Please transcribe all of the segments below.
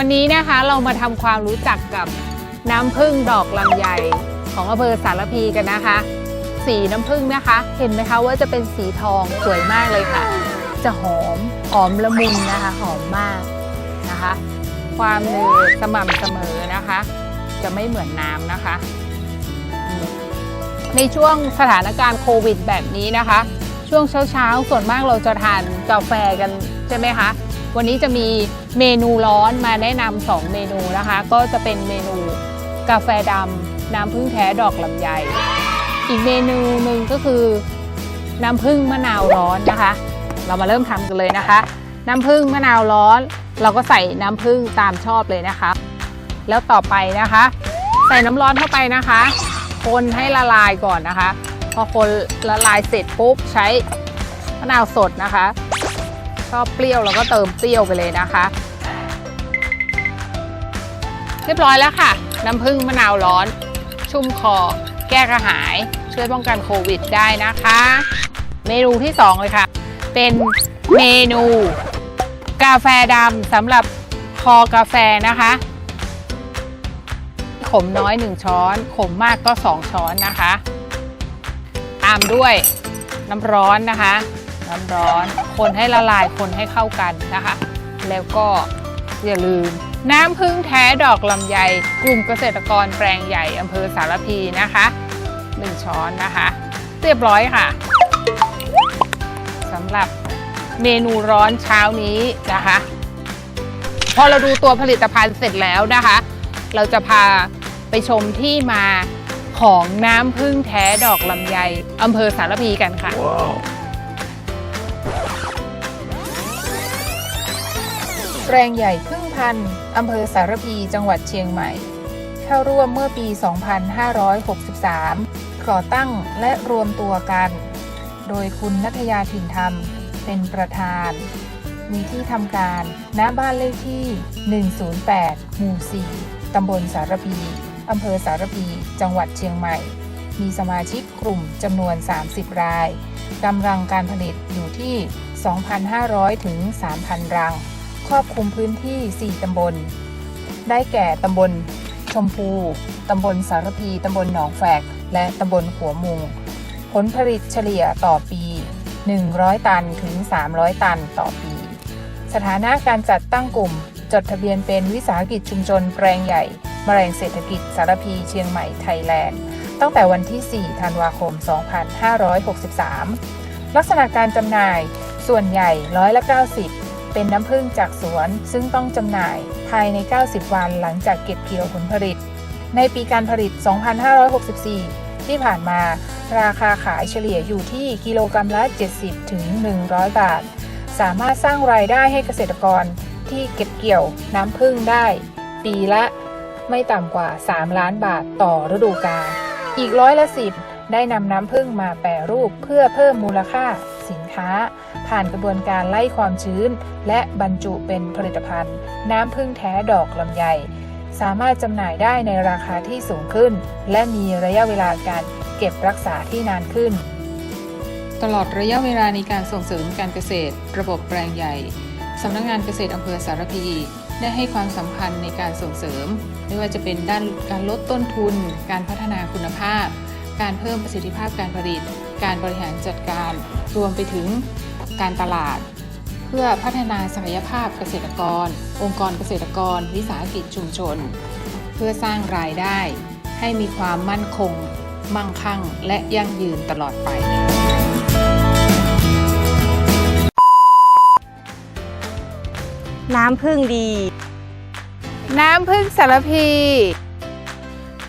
วันนี้นะคะเรามาทำความรู้จักกับน้ำผึ้งดอกลำไยของอำเภอสารพีกันนะคะ สีน้ำผึ้งนะคะ เห็นไหมคะว่าจะเป็นสีทองสวยมากเลยค่ะ จะหอมหอมละมุนนะคะหอมมากนะคะ ความเนืดสม่ำเสมอนะคะ จะไม่เหมือนน้ำนะคะ ในช่วงสถานการณ์โควิดแบบนี้นะคะ ช่วงเช้าๆส่วนมากเราจะทานกาแฟกันใช่ไหมคะ วันนี้จะมีเมนูร้อนมาแนะนำสองเมนูนะคะ ก็จะเป็นเมนูกาแฟดำน้ำผึ้งแท้ดอกลำไย อีกเมนูหนึ่งก็คือน้ำผึ้งมะนาวร้อนนะคะ เรามาเริ่มทำกันเลยนะคะ น้ำผึ้งมะนาวร้อน เราก็ใส่น้ำผึ้งตามชอบเลยนะคะ แล้วต่อไปนะคะ ใส่น้ำร้อนเข้าไปนะคะ คนให้ละลายก่อนนะคะ พอคนละลายเสร็จปุ๊บใช้มะนาวสดนะคะ ชอบเปรี้ยวเราก็เติมเปรี้ยวไปเลยนะคะ เรียบร้อยแล้วค่ะ น้ำผึ้งมะนาวร้อน ชุ่มคอ แก้กระหาย ช่วยป้องกันโควิดได้นะคะ เมนูที่ 2 เลยค่ะ เป็นเมนู กาแฟดำสำหรับคอกาแฟนะคะ ขมน้อย 1 ช้อน ขมมากก็ 2 ช้อนนะคะ ตามด้วยน้ำร้อนนะคะ ร้อนคนให้ละลาย คนให้เข้ากันนะคะ แล้วก็อย่าลืม น้ำพึ่งแท้ดอกลำไย กลุ่มเกษตรกรแปลงใหญ่อำเภอสารพีนะคะ1ช้อนนะคะ เรียบร้อยค่ะสำหรับเมนูร้อนเช้านี้นะคะ พอเราดูตัวผลิตภัณฑ์เสร็จแล้วนะคะ เราจะพาไปชมที่มาของน้ำพึ่งแท้ดอกลำไยอำเภอสารพีกันค่ะ แปลงใหญ่พึ่งพันธ์อำเภอสารพีจังหวัดเชียงใหม่ เข้าร่วมเมื่อปี 2563 ก่อตั้งและรวมตัวกัน โดยคุณนัทยาถิ่นธรรม เป็นประธาน มีที่ทำการณบ้านเลขที่ 108 หมู่ 4 ตำบลสารพีอำเภอสารพีจังหวัดเชียงใหม่ มีสมาชิกกลุ่มจำนวน 30 รายกำลังการผลิตอยู่ที่ 2,500 ถึง 3,000 รัง ครอบคลุมพื้นที่ 4 ตำบล ได้แก่ตำบลชมพู ตำบลสารพี ตำบลหนองแฝก และตำบลหัวมุง ผลผลิตเฉลี่ยต่อปี 100 ตันถึง 300 ตันต่อปี สถานะการจัดตั้งกลุ่ม จดทะเบียนเป็นวิสาหกิจชุมชนแปลงใหญ่มแมลงเศรษฐกิจสารพีเชียงใหม่ไทยแลนด์ ตั้งแต่วันที่ 4 ธันวาคม 2563 ลักษณะการจำหน่ายส่วนใหญ่ร้อยละ 90 เป็นน้ำผึ้งจากสวน ซึ่งต้องจำหน่ายภายใน 90 วันหลังจากเก็บเกี่ยวผลผลิต ในปีการผลิต 2564 ที่ผ่านมา ราคาขายเฉลี่ยอยู่ที่กิโลกรัมละ 70 ถึง 100 บาท สามารถสร้างรายได้ให้เกษตรกรที่เก็บเกี่ยวน้ำผึ้งได้ ปีละไม่ต่ำกว่า 3 ล้านบาทต่อฤดูกาล อีกร้อยละสิบได้นำน้ำผึ้งมาแปรรูปเพื่อเพิ่มมูลค่า ค้า ผ่านกระบวนการไล่ความชื้น และบรรจุเป็นผลิตภัณฑ์ น้ำผึ้งแท้ดอกลำไย สามารถจำหน่ายได้ในราคาที่สูงขึ้น และมีระยะเวลาการเก็บรักษาที่นานขึ้น ตลอดระยะเวลาในการส่งเสริมการเกษตร ระบบแปลงใหญ่สำนักงานเกษตรอำเภอสารพีได้ให้ความสำคัญในการส่งเสริม ไม่ว่าจะเป็นด้านการลดต้นทุน การพัฒนาคุณภาพ การเพิ่มประสิทธิภาพการผลิต การบริหารจัดการ รวมไปถึงการตลาด เพื่อพัฒนาศักยภาพเกษตรกร องค์กรเกษตรกร วิสาหกิจชุมชน เพื่อสร้างรายได้ ให้มีความมั่นคง มั่งคั่ง และยั่งยืนตลอดไปน้ำพึ่งดี น้ำผึ้งสารพี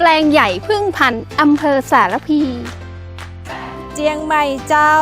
แปลงใหญ่พึ่งพันธุ์อำเภอสารพี เจียงใหม่เจ้า